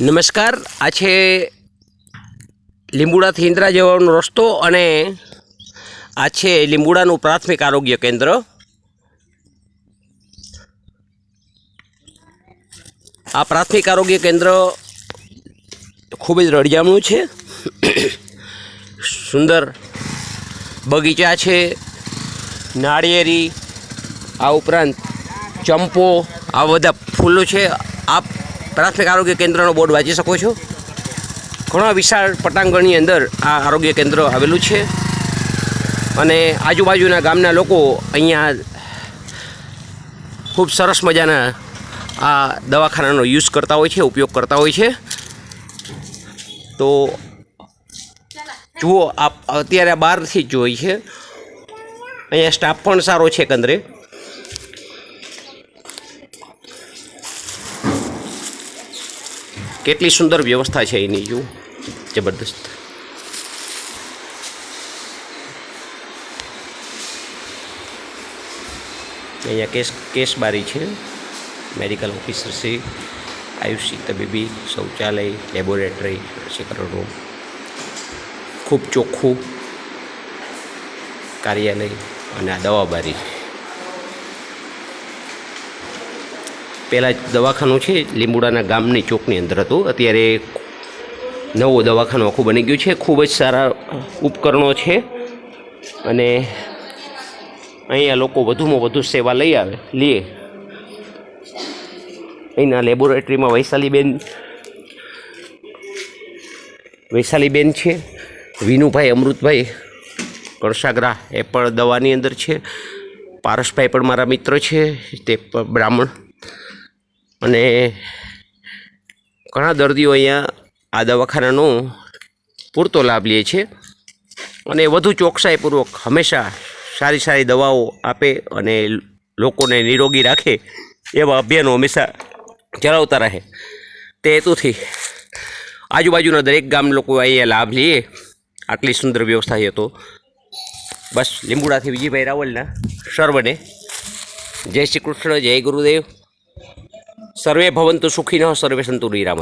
નમસ્કાર. આ છે લીંબુડાથી ઇન્દ્રા જવાનો રસ્તો અને આ છે લીંબુડાનું પ્રાથમિક આરોગ્ય કેન્દ્ર. આ પ્રાથમિક આરોગ્ય કેન્દ્ર ખૂબ જ રળિયામણું છે. સુંદર બગીચા છે. નાળિયેરી, આ ઉપરાંત ચંપો, આ બધા ફૂલો છે. આપ પ્રાથમિક આરોગ્ય કેન્દ્રનો બોર્ડ વાંચી શકો છો? ઘણા વિશાળ પટાંગણની અંદર આ આરોગ્ય કેન્દ્ર આવેલું છે. અને આજુબાજુના ગામના લોકો અહીંયા ખૂબ સરસ મજાના આ દવાખાનાનો યુઝ કરતા હોય છે, ઉપયોગ કરતા હોય છે. તો જુઓ, આપ અત્યારે બહારથી જ જોઈ છે. અહીંયા સ્ટાફ પણ સારો છે એકંદરે કેટલી સુંદર વ્યવસ્થા છે એની, જુઓ. જબરદસ્ત. અહીંયા કેસ કેસ બારી છે. મેડિકલ ઓફિસર છે, આયુષી તબીબી શૌચાલય, લેબોરેટરી રસીકરણ રૂમ ખૂબ ચોખ્ખું કાર્યાલય અને આ દવા બારી પહેલાં દવાખાનું છે, લીંબુડાના ગામની ચોકની અંદર હતું. અત્યારે નવું દવાખાનું આખું બની ગયું છે. ખૂબ જ સારા ઉપકરણો છે. અને અહીંયા લોકો વધુમાં વધુ સેવા લઈ આવે, લે. અહીંના લેબોરેટરીમાં વૈશાલીબેન વૈશાલીબેન છે. વિનુભાઈ, અમૃતભાઈ કણસાગરા એ પણ દવાની અંદર છે. પારસભાઈ પણ મારા મિત્ર છે. તે બ્રાહ્મણ. અને ઘણા દર્દીઓ અહીંયા આ દવાખાનાનો પૂરતો લાભ લે છે અને વધુ ચોકસાઈપૂર્વક હંમેશા સારી સારી દવાઓ આપે અને લોકોને નિરોગી રાખે એવા અભિયાનો હંમેશા ચલાવતા રહે. તે હેતુથી આજુબાજુના દરેક ગામ લોકો અહીંયા લાભ લે. આટલી સુંદર વ્યવસ્થા છે તો. બસ લીંબુડાથી વિજયભાઈ રાવલના સર્વને. જય શ્રી કૃષ્ણ, જય ગુરુદેવ. સર્વે ભવંતુ સુખીનઃ સર્વે સંતુ નિરામય